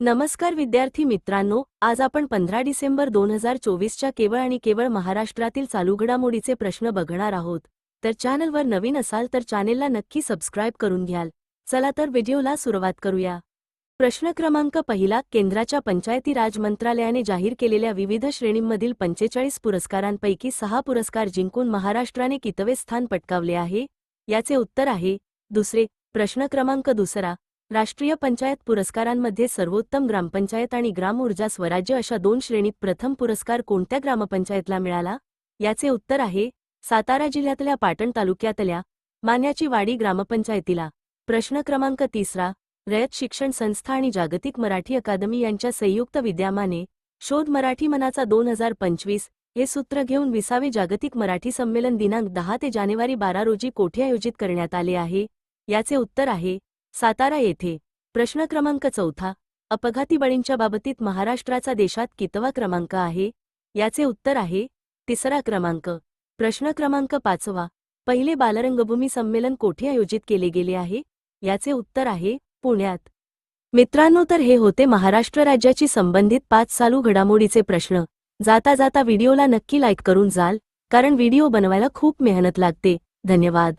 नमस्कार विद्यार्थी मित्रांनो आज आपण पंधरा डिसेंबर दोन हजार चोवीसच्या केवळ आणि केवळ महाराष्ट्रातील चालू घडामोडीचे प्रश्न बघणार आहोत. तर चॅनलवर नवीन असाल तर चॅनेलला नक्की सबस्क्राईब करून घ्याल. चला तर व्हिडिओला सुरुवात करूया. प्रश्न क्रमांक पहिला केंद्राच्या पंचायती राज मंत्रालयाने जाहीर केलेल्या विविध श्रेणींमधील पंचेचाळीस पुरस्कारांपैकी सहा पुरस्कार जिंकून महाराष्ट्राने कितवे स्थान पटकावले आहे? याचे उत्तर आहे. दुसरे प्रश्न क्रमांक दुसरा राष्ट्रीय पंचायत पुरस्कारांमध्ये सर्वोत्तम ग्रामपंचायत आणि ग्राम ऊर्जा स्वराज्य अशा दोन श्रेणीत प्रथम पुरस्कार कोणत्या ग्रामपंचायतला मिळाला? याचे उत्तर आहे सातारा जिल्ह्यातल्या पाटण तालुक्यातल्या मान्याची वाडी ग्रामपंचायतीला. प्रश्न क्रमांक तिसरा रयत शिक्षण संस्था आणि जागतिक मराठी अकादमी यांच्या संयुक्त विद्यमाने शोध मराठी मनाचा दोन हजार पंचवीस हे सूत्र घेऊन विसावे जागतिक मराठी संमेलन दिनांक दहा ते जानेवारी बारा रोजी कोठे आयोजित करण्यात आले आहे? याचे उत्तर आहे सातारा येथे प्रश्न क्रमांक चौथा अपघाती बळींच्या बाबतीत महाराष्ट्राचा देशात कितवा क्रमांक आहे? याचे उत्तर आहे तिसरा क्रमांक. प्रश्न क्रमांक पाचवा पहिले बालरंगभूमी संमेलन कोठे आयोजित केले गेले आहे? याचे उत्तर आहे पुण्यात. मित्रांनो तर हे होते महाराष्ट्र राज्याची संबंधित पाच चालू घडामोडीचे प्रश्न. जाता जाता व्हिडिओला नक्की लाईक करून जाल कारण व्हिडिओ बनवायला खूप मेहनत लागते. धन्यवाद.